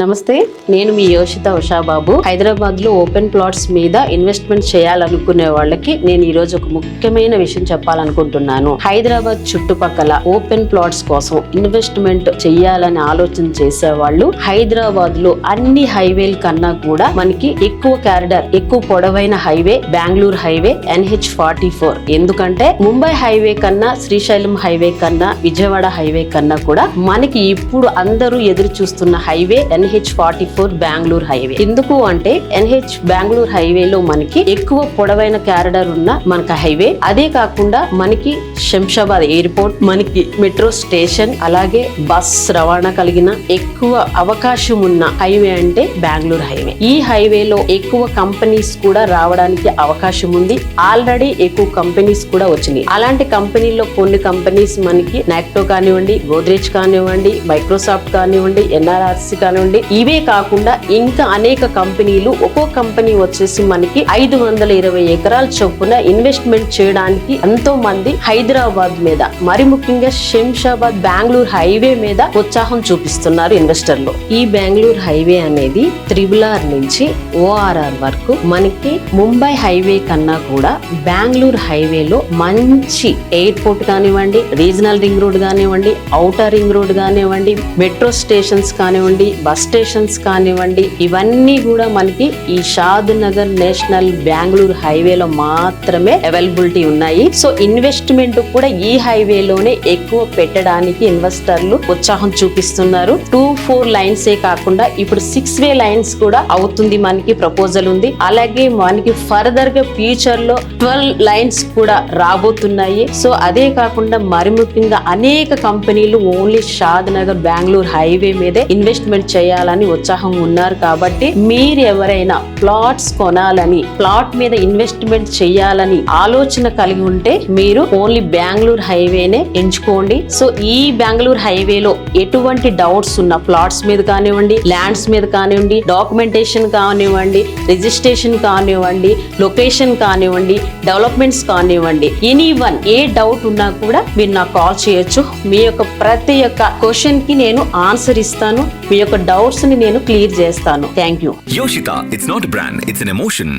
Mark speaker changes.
Speaker 1: నమస్తే నేను మీ యోషిత ఉషాబాబు. హైదరాబాద్లో ఓపెన్ ప్లాట్స్ మీద ఇన్వెస్ట్మెంట్ చేయాలనుకునే వాళ్ళకి నేను ఈ రోజు ఒక ముఖ్యమైన విషయం చెప్పాలనుకుంటున్నాను. హైదరాబాద్ చుట్టుపక్కల ఓపెన్ ప్లాట్స్ కోసం ఇన్వెస్ట్మెంట్ చేయాలని ఆలోచన చేసే వాళ్ళు హైదరాబాద్లో అన్ని హైవేల కన్నా కూడా మనకి ఎక్కువ క్యారిడర్ ఎక్కువ పొడవైన highway Bengaluru highway NH forty four. ఎందుకంటే ముంబై హైవే కన్నా శ్రీశైలం హైవే కన్నా విజయవాడ హైవే కన్నా కూడా మనకి ఇప్పుడు అందరూ ఎదురు చూస్తున్న highway NH forty four Bengaluru highway. ఎందుకు అంటే ఎన్హెచ్ బెంగళూరు హైవేలో మనకి ఎక్కువ పొడవైన క్యారిడర్ ఉన్న మనకి హైవే. అదే కాకుండా మనకి శంషాబాద్ ఎయిర్పోర్ట్ మనకి మెట్రో స్టేషన్ అలాగే బస్ రవాణా కలిగిన ఎక్కువ అవకాశం ఉన్న హైవే అంటే బెంగళూరు హైవే. ఈ హైవేలో ఎక్కువ కంపెనీస్ కూడా రావడానికి అవకాశం ఉంది. ఆల్రెడీ ఎక్కువ కంపెనీస్ కూడా వచ్చినాయి. అలాంటి కంపెనీల్లో కొన్ని కంపెనీస్ మనకి నాక్టో కానివ్వండి గోద్రేజ్ కానివ్వండి మైక్రోసాఫ్ట్ కానివ్వండి ఎన్ఆర్ఆర్సి కానివ్వండి ఇవే కాకుండా ఇంకా అనేక కంపెనీలు ఒక్కో కంపెనీ వచ్చేసి మనకి ఐదు వందల ఇరవై ఎకరాల చొప్పున ఇన్వెస్ట్మెంట్ చేయడానికి ఎంతో మంది హైదరాబాద్ మీద మరి ముఖ్యంగా శంషాబాద్ బెంగళూరు హైవే మీద ఉత్సాహం చూపిస్తున్నారు ఇన్వెస్టర్లు. ఈ బెంగళూరు హైవే అనేది త్రిబుల్ ఆర్ నుంచి ఓఆర్ఆర్ వరకు మనకి ముంబై హైవే కన్నా కూడా బెంగళూరు హైవేలో మంచి ఎయిర్పోర్ట్ కానివ్వండి రీజనల్ రింగ్ రోడ్ కానివ్వండి ఔటర్ రింగ్ రోడ్ కానివ్వండి మెట్రో స్టేషన్స్ కానివ్వండి బస్ స్టేషన్స్ కానివ్వండి ఇవన్నీ కూడా మనకి ఈ షాద్ నగర్ నేషనల్ బెంగళూరు హైవేలో మాత్రమే అవైలబిలిటీ ఉన్నాయి. సో ఇన్వెస్ట్మెంట్ కూడా ఈ హైవేలోనే ఎక్కువ పెట్టడానికి ఇన్వెస్టర్లు ఉత్సాహం చూపిస్తున్నారు. టూ ఫోర్ లైన్స్ ఏ కాకుండా ఇప్పుడు సిక్స్ వే లైన్స్ కూడా అవుతుంది మనకి ప్రపోజల్ ఉంది. అలాగే మనకి ఫర్దర్గా ఫ్యూచర్లో ట్వెల్వ్ లైన్స్ కూడా రాబోతున్నాయి. సో అదే కాకుండా మరి ముఖ్యంగా అనేక కంపెనీలు only Shadnagar Bengaluru highway మీదే ఇన్వెస్ట్మెంట్ చేయాలి. చేయాలని ఉత్సాహం ఉన్నారు కాబట్టి మీరు ఎవరైనా ప్లాట్స్ కొనాలని ప్లాట్ మీద ఇన్వెస్ట్మెంట్ చేయాలని ఆలోచన కలిగి ఉంటే మీరు ఓన్లీ బెంగళూరు హైవేనే ఎంచుకోండి. సో ఈ బెంగళూరు హైవేలో ఎటువంటి డౌట్స్ ఉన్న ప్లాట్స్ మీద కానివ్వండి ల్యాండ్స్ మీద కానివ్వండి డాక్యుమెంటేషన్ కానివ్వండి రిజిస్ట్రేషన్ కానివ్వండి లొకేషన్ కానివ్వండి డెవలప్మెంట్స్ కానివ్వండి ఎనీ వన్ ఏ డౌట్ ఉన్నా కూడా మీరు నాకు కాల్ చేయొచ్చు. మీ యొక్క ప్రతి ఒక్క క్వశ్చన్కి నేను ఆన్సర్ ఇస్తాను. మీ యొక్క డౌట్స్ని నేను క్లియర్ చేస్తాను. Thank you
Speaker 2: Yoshitha it's not brand it's emotion